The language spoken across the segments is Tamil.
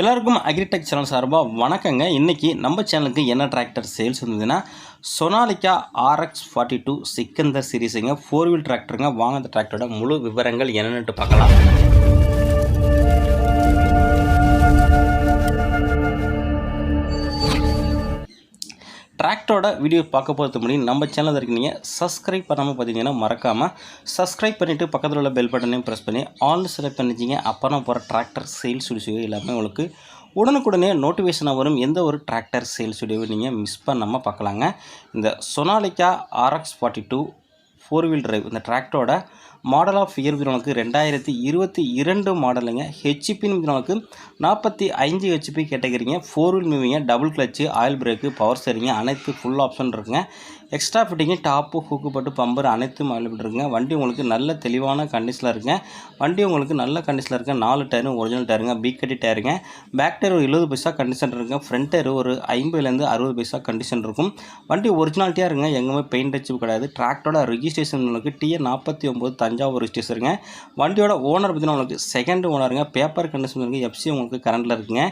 எல்லாருக்கும் அக்ரிடெக் சேனல் சார்பாக வணக்கங்க. இன்றைக்கி நம்ம சேனலுக்கு என்ன டிராக்டர் சேல்ஸ் இருந்ததுன்னா Sonalika RX forty two Sikandar சீரீஸுங்க four wheel டிராக்டருங்க வாங்க அந்த டிராக்டரோட முழு விவரங்கள் என்னென்னுட்டு பார்க்கலாம். டிராக்டரோட வீடியோ பார்க்க போகிறது முன்னாடி நம்ம சேனல் இருக்கு நீங்கள் சப்ஸ்கிரைப் பண்ணாமல் பார்த்தீங்கன்னா மறக்காமல் சப்ஸ்கிரைப் பண்ணிவிட்டு பக்கத்தில் உள்ள பெல் பட்டனையும் ப்ரெஸ் பண்ணி ஆல் செலக்ட் பண்ணிச்சிங்க அப்புறம் போகிற டிராக்டர் சேல்ஸ் வீடியோ எல்லாமே உங்களுக்கு உடனுக்குடனே நோட்டிஃபிகேஷனாக வரும். எந்த ஒரு டிராக்டர் சேல்ஸ் வீடியோவை நீங்கள் மிஸ் பண்ணாமல் பார்க்கலாங்க. இந்த Sonalika RX forty two four wheel drive இந்த டிராக்டரோட மாடல் ஆஃப் இயர் நமக்கு ரெண்டாயிரத்தி இருபத்தி இரண்டு மாடலுங்க ஹெச்பின்னு நமக்கு நாற்பத்தி ஐந்து ஹெச்பி கேட்டகிரிங்க four wheel மூவிங்க double clutch oil brake power ஸ்டேரிங்க அனைத்து ஃபுல் ஆப்ஷன் இருக்குங்க. எக்ஸ்ட்ரா ஃபிட்டிங்கு டாப்பு ஹூக்கு பட்டு பம்பர் அனைத்தும் அவைலபிள் இருக்குங்க. வண்டி உங்களுக்கு நல்ல தெளிவான கண்டிஷனில் இருக்குங்க. வண்டி உங்களுக்கு நல்ல கண்டிஷனில் இருக்குங்க. நாலு டயரும் ஒரிஜினல் டயருங்க பீக்கடி டயருங்க பேக் டயர் ஒரு எழுபது பைசா கண்டிஷன் இருக்குங்க. ஃப்ரண்ட் டயர் ஒரு ஐம்பதுலேருந்து அறுபது பைசா கண்டிஷன் இருக்கும். வண்டி ஒரிஜினாலிட்டியாக இருங்க எங்கேயுமே பெயிண்ட் அடிச்சு கிடையாது. டிராக்டரோட ரிஜிஸ்ட்ரேஷன் உங்களுக்கு டிஎன் நாற்பத்தி ஒம்பது தஞ்சாவூர் ரிஜிஸ்ட்ரேஷனுங்க வண்டியோட ஓனர் பார்த்தீங்கன்னா உங்களுக்கு செகண்ட் ஓனருங்க பேப்பர் கண்டிஷன் இருக்குது எஃப்சி உங்களுக்கு கரண்டில் இருக்குங்க.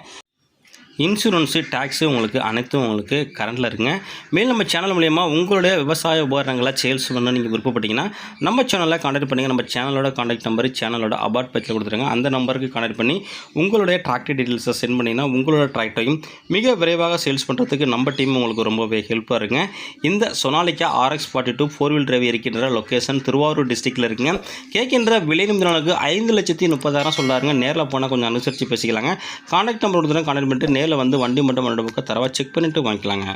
இன்சூரன்ஸு டேக்ஸு உங்களுக்கு அனைத்தும் உங்களுக்கு கரண்டில் இருக்குங்க. மேலும் நம்ம சேனல் மூலயமா உங்களுடைய விவசாய உபகரணங்களை சேல்ஸ் பண்ண நீங்கள் விருப்பப்பட்டீங்கன்னா நம்ம சேனலில் காண்டாக்ட் பண்ணுங்கள் நம்ம சேனலோட காண்டாக்ட் நம்பர் சேனலோட அபார்ட் பேஜில் கொடுத்துருங்க. அந்த நம்பருக்கு காண்டாக்ட் பண்ணி உங்களுடைய டிராக்டர் டீட்டெயில்ஸை சென்ட் பண்ணிங்கன்னா உங்களோட டிராக்டரையும் மிக விரைவாக சேல்ஸ் பண்ணுறதுக்கு நம்ம டீம் உங்களுக்கு ரொம்பவே ஹெல்ப்பாக இருக்குங்க. இந்த Sonalika RX forty two four wheel drive இருக்கின்ற லொக்கேஷன் திருவாரூர் டிஸ்ட்ரிக்டில் இருக்குங்க. கேட்கின்ற விலை நிமிடங்களுக்கு ஐந்து லட்சத்தி முப்பதாயிரம் சொல்லாருங்க. நேரில் போனால் கொஞ்சம் அனுசரித்து பேசிக்கலாங்க. காண்டாக்ட் நம்பர் கொடுத்துருங்க. காண்டாக்ட் பண்ணிட்டு நேரில் வந்து வண்டி மட்டும் ரெண்டு பக்கம் தரவா செக் பண்ணிவிட்டு வாங்கிக்கலாங்க.